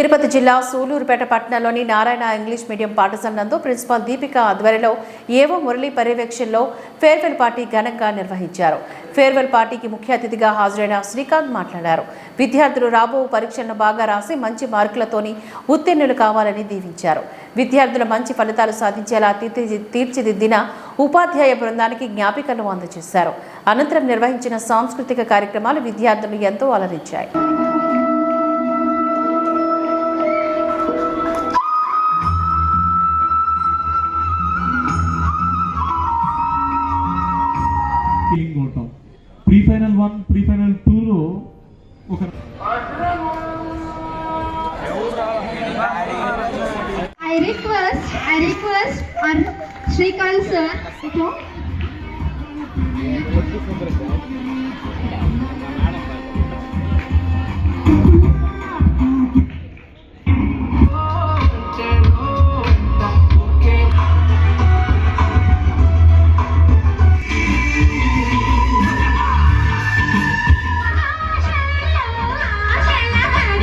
తిరుపతి జిల్లా సూలూరుపేట పట్టణంలోని Narayana English medium పాఠశాల నందు ప్రిన్సిపాల్ దీపిక ఆధ్వర్యంలో ఏవో మురళీ పర్యవేక్షణలో ఫేర్వెల్ పార్టీ ఘనంగా నిర్వహించారు. ఫేర్వెల్ పార్టీకి ముఖ్య అతిథిగా హాజరైన శ్రీకాంత్ మాట్లాడారు. విద్యార్థులు రాబో పరీక్షలను బాగా రాసి మంచి మార్కులతోని ఉత్తీర్ణులు కావాలని దీవించారు. విద్యార్థులు మంచి ఫలితాలు సాధించేలా తీర్చి తీర్చిదిద్దిన ఉపాధ్యాయ బృందానికి జ్ఞాపికలను అందజేశారు. అనంతరం నిర్వహించిన సాంస్కృతిక కార్యక్రమాలు విద్యార్థులు ఎంతో అలరించాయి. Pre final one pre final టూలో ఒక I request, I request our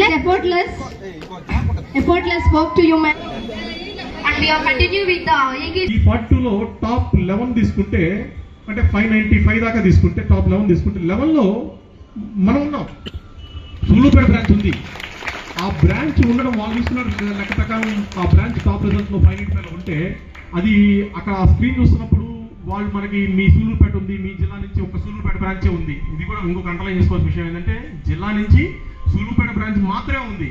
Like effortless, effortless. Work to you, ma'am. And we are continuing with the. ఈ పార్ట్ టూలో టాప్ లెవెన్ తీసుకుంటే అంటే ఫైవ్ నైన్టీ ఫైవ్ దాకా తీసుకుంటే టాప్ లెవెన్ తీసుకుంటే లెవెన్లో మనం ఉన్నాం. సూళ్ళూపేట బ్రాంచ్ ఉంది. ఆ బ్రాంచ్ ఉండడం వాళ్ళు చూస్తున్నారు. లెక్క ప్రకారం ఆ బ్రాంచ్ టాప్ రిజల్ట్స్లో ఫైవ్ నైన్టీ ఫైవ్ ఉంటే అది అక్కడ ఆ స్క్రీన్ చూస్తున్నప్పుడు వాళ్ళు మనకి మీ సూళ్ళూరుపేట ఉంది మీ జిల్లా నుంచి ఒక సూళ్ళూరుపేట బ్రాంచే ఉంది. ఇది కూడా ఇంకొక అండర్లైన్ చేసుకోవాల్సిన విషయం ఏంటంటే జిల్లా నుంచి బ్రాంచ్ మాత్రమే ఉంది.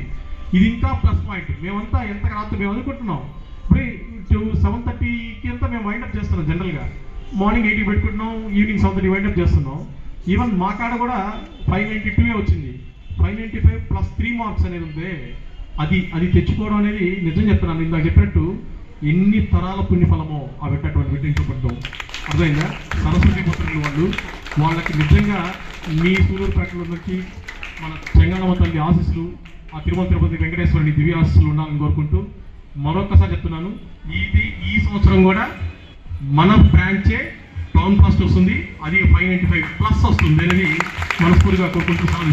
ఇది ఇంకా ప్లస్ పాయింట్ మేమంతా ఎంత రాత్రి మేము అనుకుంటున్నాం. ఇప్పుడు సెవెన్ థర్టీకి అంతా మేము వైండప్ చేస్తున్నాం జనరల్గా మార్నింగ్ ఎయిటీ పెట్టుకుంటున్నాం evening seven thirty wind up చేస్తున్నాం. ఈవెన్ మా కాడ కూడా ఫైవ్ నైంటీ టూ వచ్చింది. Five ninety five plus three marks అనేది ఉంది. అది అది తెచ్చుకోవడం అనేది నిజం చెప్తున్నాను. ఇందాక చెప్పినట్టు ఎన్ని తరాల పుణ్యఫలమో ఆ పెట్టేటువంటి బిడ్డించబడ్డం అర్థమైందా? సరస్వతి పుత్రులు వాళ్ళు వాళ్ళకి నిజంగా మీ సూలూరుపేటలో నుంచి మన చెంగళమ్మ తల్లి ఆశీస్సులు ఆ తిరుమల తిరుపతి వెంకటేశ్వరుని దివ్య ఆశీస్సులు ఉండాలని కోరుకుంటూ మరొకసారి చెప్తున్నాను. ఇది ఈ సంవత్సరం కూడా మన బ్రాంచే టౌన్ ఫాస్ట్ వస్తుంది అది ఫైవ్ నైంటీ ఫైవ్ ప్లస్ వస్తుంది అనేది మనస్ఫూర్తిగా కోరుకుంటూ సాధిస్తుంది